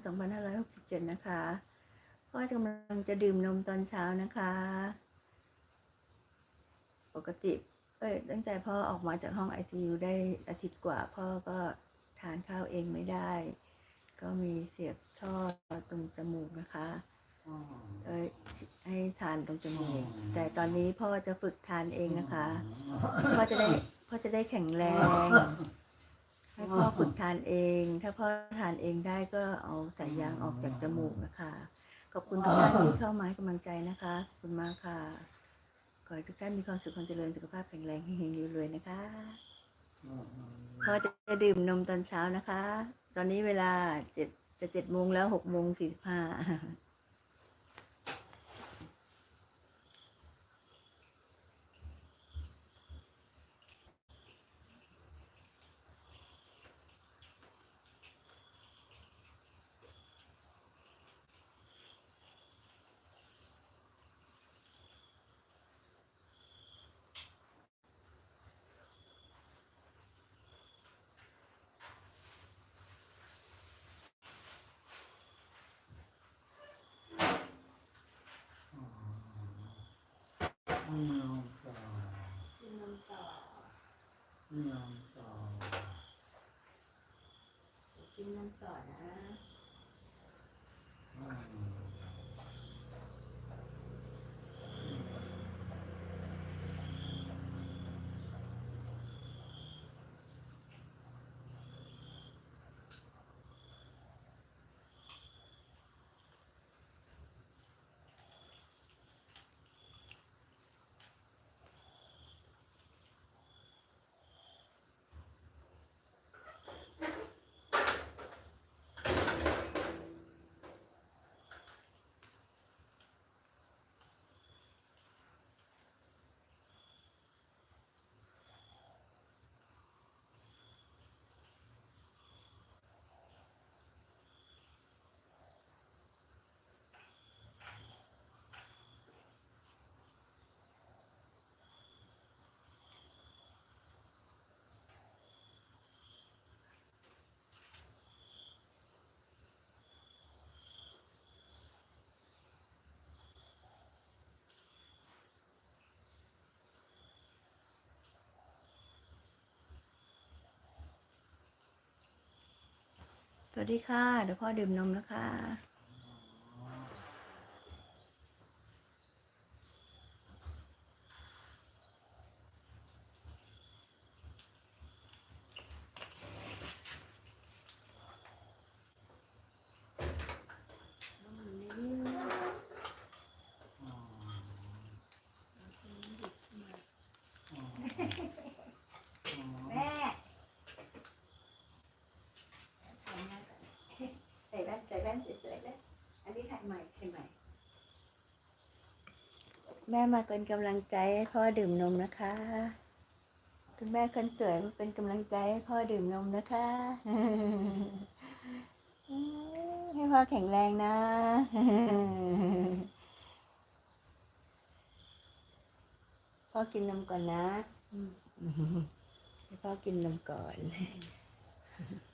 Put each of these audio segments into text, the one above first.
2567 นะคะพ่อกำลังจะดื่มนมตอนเช้านะคะ ปกติเอ้ยตั้งแต่พ่อออกมาจากห้อง ICU ได้อาทิตย์กว่า พ่อก็ทานข้าวเองไม่ได้ ก็มีเสียบท่อตรงจมูกนะคะก็ให้ทานตรงจมูก แต่ตอนนี้พ่อจะฝึกทานเองนะคะ พ่อจะได้พ่อจะได้แข็งแรงให้ พ่อฝึกทานเอง ถ้าพ่อทานเองได้ก็เอาสายยางออกจากจมูกนะคะขอบคุณทุกท่านที่เข้ามาให้กำลังใจนะคะขอบคุณมากค่ะขอให้ทุกท่านมีความสุขความเจริญสุขภาพแข็งแรงเฮงๆรวยๆนะคะพ่อจะดื่มนมตอนเช้านะคะ ตอนนี้เวลาเจ็ดจะเจ็ดโมงแล้วหกโมงสี่สิบห้า ไม่ยอมต่อ กินนมต่อ ไม่ยอมต่อ กินนมต่อนะ อืม ส วัสดีค่ะ เดี๋ยวพ่อดื่มนมนะคะ แม่ใส่แว่นใส่แว่นใส่แว่นอันนี้ถ่ายใหม่ถ่ายใหม่ แม่มาเป็นกำลังใจให้พ่อดื่มนมนะคะ คุณแม่คนสวยมาเป็นกำลังใจให้พ่อดื่มนมนะคะ ให้พ่อแข็งแรงนะพ่อกินนมก่อนนะให้พ่อกินนมก่อนเดี๋ยว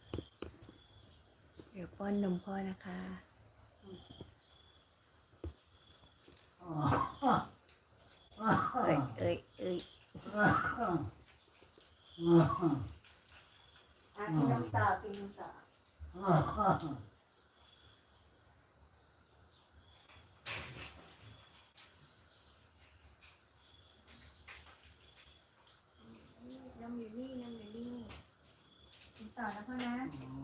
ป้อนนมพ่อนะคะเอ้ยเอ้ยเอ้ยอะกินนมต่อกินนมต่อน้ำอยู่นี่น้ำอยู่นี่กินต่อนะพ่อนะ